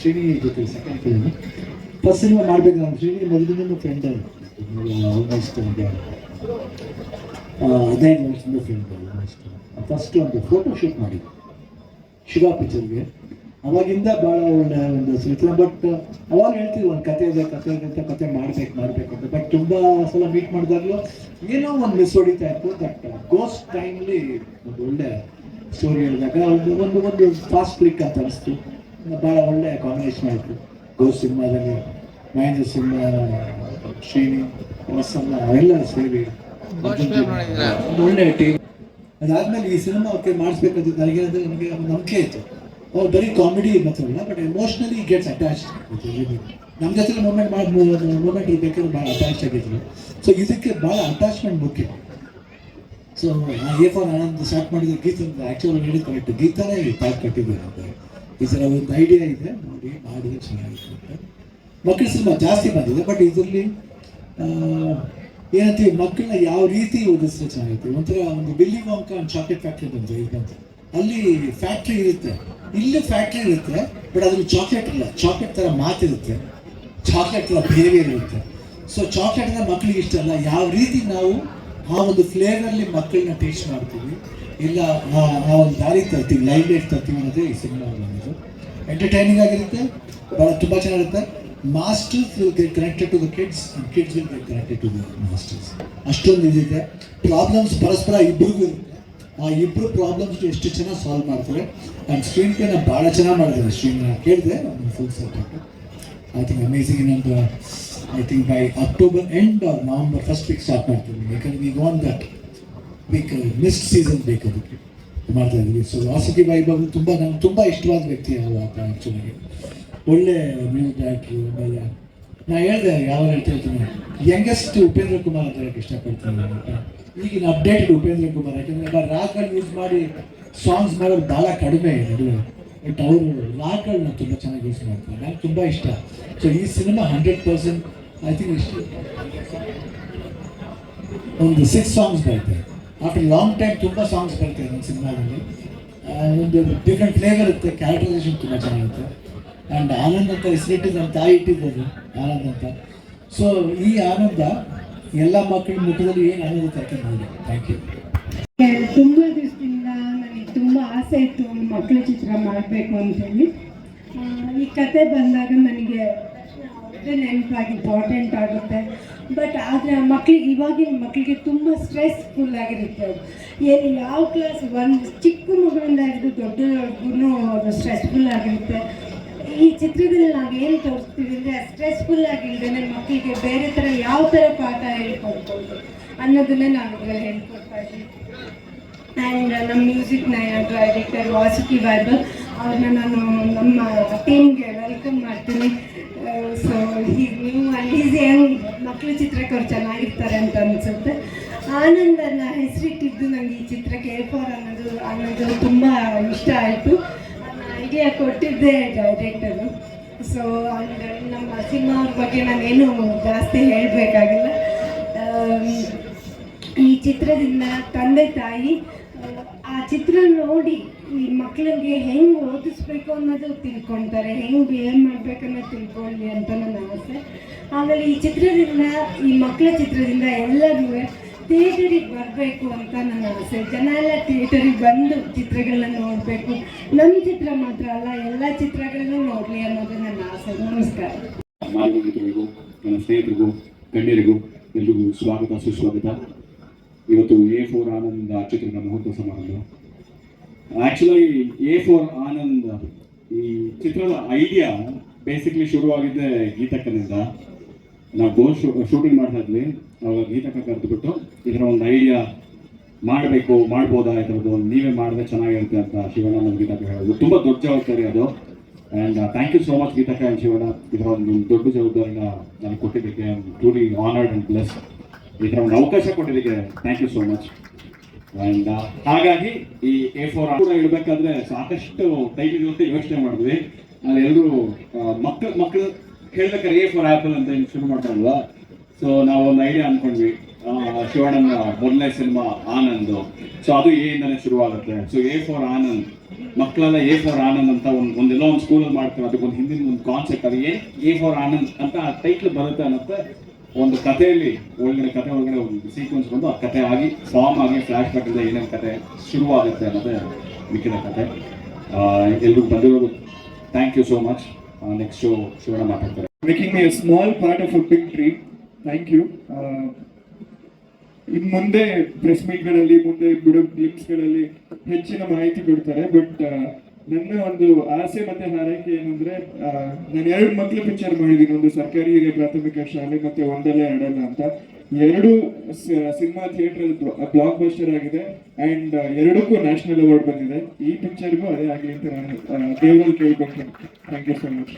ಶ್ರೀನಿ ಜೊತೆ second film first cinema ಮಾಡಬೇಕು ನಾನು ಶ್ರೀನಿ ಮೊದಲಿಂದ ಫ್ರೆಂಡ್ ಆಲ್ಮೋಸ್ಟ್ ಒಂದು ಹದಿನೈದು ವರ್ಷದಿಂದ ಫ್ರೆಂಡ್ ಆಲ್ಮೋಸ್ಟ್ ಫಸ್ಟ್ ಒಂದು ಫೋಟೋ ಶೂಟ್ ಮಾಡಿದ್ದೆ. ಶಿವ ಪಿಕ್ಚರ್ಗೆ ಅವಾಗಿಂದ ಭಾಳ ಒಳ್ಳೆ ಒಂದು ಸಿನಿಮಾ ಬಟ್ ಅವಾಗ ಹೇಳ್ತಿದ್ವಿ ಒಂದು ಕತೆ ಇದೆ ಕತೆ ಇದೆ ಅಂತ ಕತೆ ಮಾಡ್ಬೇಕು ಮಾಡ್ಬೇಕು ಅಂತ. ಬಟ್ ತುಂಬ ಸಲ ಮೀಟ್ ಮಾಡಿದಾಗಲೂ ಏನೋ ಒಂದು ಮಿಸ್ ಹೊಡಿತಾ ಇತ್ತು ಬಟ್ ಗೋಸ್ಟ್ ಟೈಮ್ಲಿ ಒಂದು ಒಳ್ಳೆ ಸ್ಟೋರಿ ಹೇಳಿದಾಗ, ಒಂದು ಒಂದು ಫಾಸ್ಟ್ ಕ್ಲಿಕ್ ಅಂತ ಅನಿಸ್ತು. ಭಾಳ ಒಳ್ಳೆ ಕಾಂಬಿನೇಷನ್ ಆಯಿತು. ಗೋ ಸಿನಿಮಾದಲ್ಲಿ ಮಹೇಂದ್ರ ಸಿಂಹ ಶ್ರೀನಿ ವಸನ್ನ ಅವೆಲ್ಲ ಸೇರಿ? ಒಂದು ಒಳ್ಳೆ ಟೀಮ್ ಅದಾದ್ಮೇಲೆ ಈ ಸಿನಿಮಾ ಓಕೆ ಮಾಡಿಸ್ಬೇಕಂತ ನನಗೇನಂದ್ರೆ ನನಗೆ ಒಂದು ನಂಬಿಕೆ ಇತ್ತು. ಅವ್ರು ಬರೀ ಕಾಮಿಡಿ ಮಾತ್ರ ಅಲ್ಲ ಬಟ್ ಎಮೋಷ್ನಲಿ ಗೆಟ್ಸ್ ಅಟ್ಯಾಚ್ ನಮ್ಮ ಜೊತೆ ಮೂಮೆಂಟ್ ಮಾಡಿ ಮೂಮೆಂಟ್ ಬೇಕಾದ್ರೆ ಭಾಳ ಅಟ್ಯಾಚ್ ಆಗಿದ್ರು. ಸೊ ಇದಕ್ಕೆ ಭಾಳ ಅಟ್ಯಾಚ್ಮೆಂಟ್ ಮುಖ್ಯ so A for Anand start ಮಾಡಿದ ಗೀತ ಆ್ಯಕ್ಚುಲಿ ಹೇಳಿದ ಕರೆಕ್ಟ್ ಗೀತಾನೇ ಪಾಟ್ ಕಟ್ಟಿದ್ದೀನಿ ಅಂತ ಈ ಒಂದು ಐಡಿಯಾ ಇದೆ. ನೋಡಿ, ಮಾಡಿದ್ರೆ ಚೆನ್ನಾಗಿತ್ತು ಮಕ್ಕಳ ಸಿನಿಮಾ ಜಾಸ್ತಿ ಬಂದಿದೆ ಬಟ್ ಇದರಲ್ಲಿ ಏನಂತೀವಿ, ಮಕ್ಕಳನ್ನ ಯಾವ ರೀತಿ ಓದಿಸಿದ್ರೆ ಚೆನ್ನಾಗಿತ್ತು ಒಂಥರ ಒಂದು ಬಿಲ್ಲಿ ವಾಂಕ ಒಂದು ಚಾಕ್ಲೇಟ್ ಫ್ಯಾಕ್ಟ್ರಿ ಬಂದ್ರೆ ಈಗ ಬಂತು. ಅಲ್ಲಿ ಫ್ಯಾಕ್ಟ್ರಿ ಇರುತ್ತೆ. ಇಲ್ಲಿ ಫ್ಯಾಕ್ಟ್ರಿ ಇರುತ್ತೆ ಬಟ್ ಅದ್ರಲ್ಲಿ ಚಾಕ್ಲೇಟ್ ಇಲ್ಲ. ಚಾಕ್ಲೇಟ್ ಥರ ಮಾತಿರುತ್ತೆ. ಚಾಕ್ಲೇಟ್ ಥರ ಬಿಹೇವಿಯರ್ ಇರುತ್ತೆ. ಸೊ ಚಾಕ್ಲೇಟ್ ಅಂದ್ರೆ ಮಕ್ಕಳಿಗೆ ಇಷ್ಟ ಅಲ್ಲ. ಯಾವ ರೀತಿ ನಾವು ಆ ಒಂದು ಫ್ಲೇವರಲ್ಲಿ ಮಕ್ಕಳನ್ನ ಟೇಸ್ಟ್ ಮಾಡ್ತೀವಿ, ಇಲ್ಲ ನಾವು ಒಂದು ದಾರಿ ತರ್ತೀವಿ ಲೈಟ್ ತರ್ತೀವಿ ಅನ್ನೋದೇ ಈ ಸಿನಿಮಾ ಎಂಟರ್ಟೈನಿಂಗ್ ಆಗಿರುತ್ತೆ ಭಾಳ ತುಂಬ ಚೆನ್ನಾಗಿರುತ್ತೆ. Masters will get connected to the kids kids will get connected to the masters ಅಷ್ಟೊಂದು ಇದಿದೆ ಪ್ರಾಬ್ಲಮ್ಸ್ ಪರಸ್ಪರ ಇಬ್ಬರಿಗೂ ಇರುತ್ತೆ. ಆ ಇಬ್ಬರು ಪ್ರಾಬ್ಲಮ್ಸ್ ಎಷ್ಟು ಚೆನ್ನಾಗಿ ಸಾಲ್ವ್ ಮಾಡ್ತಾರೆ. ಆ್ಯಂಡ್ ಸ್ಕ್ರೀನ್ ಪ್ಲೇನ ಭಾಳ ಚೆನ್ನಾಗಿ ಮಾಡಿದ್ದಾರೆ. ಸ್ಕ್ರೀನ್ ಕೇಳಿದೆ full set I think amazing ಇನ್ನೊಂದು I think by October end or November first week start ಮಾಡ್ತೀವಿ ಯಾಕಂದ್ರೆ ಈಗ want that week mist season ಬೇಕು ಅದಕ್ಕೆ ಮಾಡ್ತಾ ಇದ್ದೀವಿ ಸೊ ವಾಸುಕಿ ಬಾಬು ತುಂಬ ನಾನು ತುಂಬ ಇಷ್ಟವಾದ ವ್ಯಕ್ತಿ ಆತ ಆ್ಯಕ್ಚುಲಾಗಿ ಒಳ್ಳೆ ಮ್ಯೂಸಿಕ್ ಡೈರೆಕ್ಟ್ರು ಆಮೇಲೆ ನಾ ಹೇಳಿದೆ ಯಾವ ಹೇಳ್ತಾ ಇರ್ತೀನಿ ಯಂಗೆಸ್ಟ್ ಉಪೇಂದ್ರ ಕುಮಾರ್ ಅಂತ ಹೇಳಕ್ಕೆ ಇಷ್ಟಪಡ್ತೀನಿ ನಾನು. ಈಗಿನ ಅಪ್ಡೇಟೆಡ್ ಉಪೇಂದ್ರ ಕುಮಾರ್, ಯಾಕಂದರೆ ರಾಗ್ಗಳು ಯೂಸ್ ಮಾಡಿ ಸಾಂಗ್ಸ್ ಮಾಡೋದು ಭಾಳ ಕಡಿಮೆ ನಡುವೆ. ಬಟ್ ಅವರು ರಾಗ್ಗಳನ್ನ ತುಂಬ ಚೆನ್ನಾಗಿ ಯೂಸ್ ಮಾಡ್ತಾರೆ. ನನಗೆ ತುಂಬ ಇಷ್ಟ. ಸೊ ಈ cinema hundred percent I think ಇಷ್ಟು. ಒಂದು ಸಿಕ್ಸ್ ಸಾಂಗ್ಸ್ ಬರುತ್ತೆ. ಆಫ್ಟರ್ ಲಾಂಗ್ ಟೈಮ್ ತುಂಬ ಸಾಂಗ್ಸ್ ಬರ್ತದೆ ನನ್ನ ಸಿನಿಮಾದಲ್ಲಿ. ಒಂದು ಡಿಫ್ರೆಂಟ್ ಫ್ಲೇವರ್ ಇರುತ್ತೆ ಕ್ಯಾರೆಕ್ಟರೈಸೇಷನ್ ತುಂಬ ಚೆನ್ನಾಗಿರುತ್ತೆ. ಆ್ಯಂಡ್ ಆನಂದ್ ಅಂತ ಹೆಸರಿಟ್ಟು ನನ್ನ ತಾಯಿ ಇಟ್ಟಿದ್ದು ಆನಂದ್ ಅಂತ. ಸೊ ಈ ಆನಂದ ಎಲ್ಲ ಮಕ್ಕಳ ಮುಖದಲ್ಲಿ ಏನು ಆನಂದ ತರ್ಕೊಂಡು ಥ್ಯಾಂಕ್ ಯು ತುಂಬ ದಿವಸದಿಂದ ನನಗೆ ತುಂಬ ಆಸೆ ಇತ್ತು ಮಕ್ಕಳ ಚಿತ್ರ ಮಾಡಬೇಕು ಅಂತ ಹೇಳಿ. ಈ ಕತೆ ಬಂದಾಗ ನನಗೆ ಅದೇ ನೆನಪಾಗಿ ಇಂಪಾರ್ಟೆಂಟ್ ಆಗುತ್ತೆ. ಬಟ್ ಆದರೆ ಆ ಮಕ್ಕಳಿಗೆ ಇವಾಗಿನ ಮಕ್ಕಳಿಗೆ ತುಂಬ ಸ್ಟ್ರೆಸ್ಫುಲ್ ಆಗಿರುತ್ತೆ ಅದು. ಏನು ಯಾವ ಕ್ಲಾಸ್ ಒಂದು ಚಿಕ್ಕ ಮಗಳಿಂದ ಹಿಡಿದು ದೊಡ್ಡವ್ರಿಗೂ ಅದು ಸ್ಟ್ರೆಸ್ಫುಲ್ ಆಗಿರುತ್ತೆ. ಈ ಚಿತ್ರದಲ್ಲಿ ಏನು ತೋರಿಸ್ತೀವಿ ಅಂದರೆ ಸ್ಟ್ರೆಸ್ಫುಲ್ ಆಗಿಲ್ಲದೇ ಮಕ್ಕಳಿಗೆ ಬೇರೆ ಥರ ಯಾವ ಥರ ಪಾಠ ಹೇಳ್ಕೊಡ್ಬೋದು ಅನ್ನೋದನ್ನೇ ನಾನು ಇದರಲ್ಲಿ ಹೇಳ್ಕೊಡ್ತಾ ಇದ್ದೀವಿ. ಆ್ಯಂಡ್ ನಮ್ಮ ಮ್ಯೂಸಿಕ್ನ ಡೈರೆಕ್ಟರ್ ವಾಸುಕಿ ವೈಭವ್ ಅವ್ರನ್ನ ನಾನು ನಮ್ಮ ಟೀಮ್ಗೆ ನೀವು ಅಲ್ಲಿ ಯಂಗ್ ಮಕ್ಕಳು ಚಿತ್ರಕ್ಕೆ ಚೆನ್ನಾಗಿರ್ತಾರೆ ಅಂತ ಅನಿಸುತ್ತೆ. ಆನಂದನ ಹೆಸರಿಟ್ಟಿದ್ದು ನನಗೆ ಈ ಚಿತ್ರಕ್ಕೆ ಕೇಳ್ಕೋರ್ ಅನ್ನೋದು ಅನ್ನೋದು ತುಂಬ ಇಷ್ಟ ಆಯಿತು. ಐಡಿಯಾ ಕೊಟ್ಟಿದ್ದೆ ಡೈರೆಕ್ಟರು ಸೊ ನಮ್ಮ ಸಿನಿಮಾ ಅವ್ರ ಬಗ್ಗೆ ನಾನೇನು ಜಾಸ್ತಿ ಹೇಳಬೇಕಾಗಿಲ್ಲ. ಈ ಚಿತ್ರದಿಂದ ತಂದೆ ತಾಯಿ ಚಿತ್ರ ನೋಡಿ ಈ ಮಕ್ಕಳಿಗೆ ಹೆಂಗೆ ಓದಿಸ್ಬೇಕು ಅನ್ನೋದು ತಿಳ್ಕೊಳ್ತಾರೆ ಹೆಂಗೆ ಬಿಹೇವ್ ಮಾಡ್ಬೇಕು ಅನ್ನೋದು ತಿಳ್ಕೊಳ್ಳಿ ಅಂತ ನನ್ನ ಆಸೆ. ಆಮೇಲೆ ಈ ಚಿತ್ರದಿಂದ, ಈ ಮಕ್ಕಳ ಚಿತ್ರದಿಂದ ಎಲ್ಲರೂ ಥಿಯೇಟರಿಗೆ ಬರಬೇಕು ಅಂತ ನನ್ನ ಆಸೆ. ಜನ ಎಲ್ಲ ಥಿಯೇಟರಿಗೆ ಬಂದು ಚಿತ್ರಗಳನ್ನ ನೋಡಬೇಕು. ನಮ್ಮ ಚಿತ್ರ ಮಾತ್ರ ಅಲ್ಲ, ಎಲ್ಲ ಚಿತ್ರಗಳನ್ನು ನೋಡಲಿ ಅನ್ನೋದು ನನ್ನ ಆಸೆ. ನಮಸ್ಕಾರ. ನನ್ನ ಸ್ನೇಹಿತರಿಗೂ, ಗಣ್ಯರಿಗೂ ಎಲ್ರಿಗೂ ಸ್ವಾಗತ, ಸುಸ್ವಾಗತ. ಇವತ್ತು ಎ ಫೋರ್ ಆನಂದ ಚಿತ್ರದ ಮಹೋತ್ಸವ ಸಮಾರಂಭ. ಆ್ಯಕ್ಚುಲಾಗಿ ಎ ಫೋರ್ ಆನಂದ್ ಈ ಚಿತ್ರದ ಐಡಿಯಾ ಬೇಸಿಕ್ಲಿ ಶುರುವಾಗಿದ್ದೆ ಗೀತಕ್ಕನಿಂದ. ನಾವು ಗೋ ಶೂಟಿಂಗ್ ಮಾಡ್ತಾ ಇದ್ವಿ. ಅವಾಗ ಗೀತಕ್ಕ ಕರೆದುಬಿಟ್ಟು ಇದರ ಒಂದು ಐಡಿಯಾ ಮಾಡಬೇಕು, ಮಾಡ್ಬೋದಾ? ಒಂದು ನೀವೇ ಮಾಡಿದ್ರೆ ಚೆನ್ನಾಗಿರುತ್ತೆ ಅಂತ ಶಿವಣ್ಣ ನಮ್ಮ ಗೀತಕ್ಕ ಹೇಳೋದು ತುಂಬ ದೊಡ್ಡ ಜವಾಬ್ದಾರಿ ಅದು. And thank you so much Geethakka and Shivanna. ಇದರ ಒಂದು ದೊಡ್ಡ ಜವಾಬ್ದಾರಿನ ನಾನು ಕೊಟ್ಟಿದ್ದಕ್ಕೆ ಟ್ರೂಲಿ ಆನರ್ಡ್ ಆ್ಯಂಡ್ ಪ್ಲಸ್ ಒಂದು ಅವಕಾಶ ಕೊಟ್ಟಿದ್ದಕ್ಕೆ ಥ್ಯಾಂಕ್ ಯು ಸೋ ಮಚ್ ಹಾಗಾಗಿ ಈ ಎ ಫೋರ್ ಕೂಡ ಇಡಬೇಕಾದ್ರೆ ಸಾಕಷ್ಟು ಟೈಟಲ್ ಜೊತೆ ಯೋಚನೆ ಮಾಡಿದ್ವಿ. ಅಲ್ಲಿ ಎಲ್ಲರೂ ಮಕ್ಕಳು ಮಕ್ಕಳು ಹೇಳ್ಬೇಕಾದ್ರೆ ಎ ಫೋರ್ ಆ್ಯಪಲ್ ಅಂತ ಶುರು ಮಾಡ್ತಾರಲ್ವಾ ಸೊ ನಾವು ಒಂದು ಐಡಿಯಾ ಅನ್ಕೊಂಡ್ವಿ. ಆ, ಶಿವಣ್ಣನ ಮೊದಲನೇ ಸಿನಿಮಾ ಆನಂದ್. ಸೊ ಅದು ಎ ಶುರು ಶುರುವಾಗುತ್ತೆ. So A for Anand. ಮಕ್ಕಳೆಲ್ಲ ಎ ಫಾರ್ ಆನಂದ್ ಅಂತ ಒಂದು ಒಂದೆಲ್ಲ ಒಂದು ಸ್ಕೂಲಲ್ಲಿ ಮಾಡ್ತಾರೆ. ಅದಕ್ಕೊಂದು ಹಿಂದಿನ ಒಂದು ಕಾನ್ಸೆಪ್ಟ್ ಅದು ಏ ಎ ಫಾರ್ ಆನಂದ್ ಅಂತ ಆ ಟೈಟ್ಲ್ ಬರುತ್ತೆ ಅನ್ನತ್ತೆ ಒಂದು ಕಥೆಯಲ್ಲಿ ಒಳಗಡೆ ಕಥೆ ಒಳಗಡೆ ಒಂದು ಸೀಕ್ವೆನ್ಸ್ ಬಂದು ಆ ಕಥೆ ಆಗಿ ಫಾರ್ಮ್ ಆಗಿ ಫ್ಲಾಶ್ ಬ್ಯಾಕ್ ಇಂದ ಏನೇನು ಕಥೆ ಶುರುವಾಗುತ್ತೆ ಅನ್ನೋದೇ ಮಿಕ್ಕಿದ ಕಥೆ. ಎಲ್ರಿಗೂ ಬಂದಿರೋದು thank you so much next show Shivanna ಮಾತಾಡ್ತಾರೆ. Making a small part of a big dream thank you ಇನ್ನು ಮುಂದೆ ಪ್ರೆಸ್ ಮೀಟ್ಗಳಲ್ಲಿ ಮುಂದೆ ಬಿಡೋ ಗ್ಲಿಮ್ಸ್ಗಳಲ್ಲಿ ಹೆಚ್ಚಿನ ಮಾಹಿತಿ ಬಿಡ್ತಾರೆ ಬಟ್ ನನ್ನ ಒಂದು ಆಸೆ ಮತ್ತೆ ಹಾರೈಕೆ ಏನಂದ್ರೆ ನಾನು ಎರಡು ಮಕ್ಳು ಪಿಕ್ಚರ್ ಮಾಡಿದ್ದೀನಿ. ಒಂದು ಸರ್ಕಾರಿ ಪ್ರಾಥಮಿಕ ಶಾಲೆ ಮತ್ತೆ ಒಂದಲ್ಲೇ ಆಡಲ್ಲ ಅಂತ. ಎರಡು ಸಿನಿಮಾ ಥಿಯೇಟರ್ ಬ್ಲಾಕ್ ಬಸ್ಟರ್ ಆಗಿದೆ. ಅಂಡ್ ಎರಡಕ್ಕೂ ನ್ಯಾಷನಲ್ ಅವಾರ್ಡ್ ಬಂದಿದೆ. ಈ ಪಿಕ್ಚರ್ಗೂ ಅದೇ ಆಗಲಿ ಅಂತ ನಾನು ದೇವರಲ್ಲಿ ಕೇಳ್ಬೇಕು ಥ್ಯಾಂಕ್ ಯು ಸೊ ಮಚ್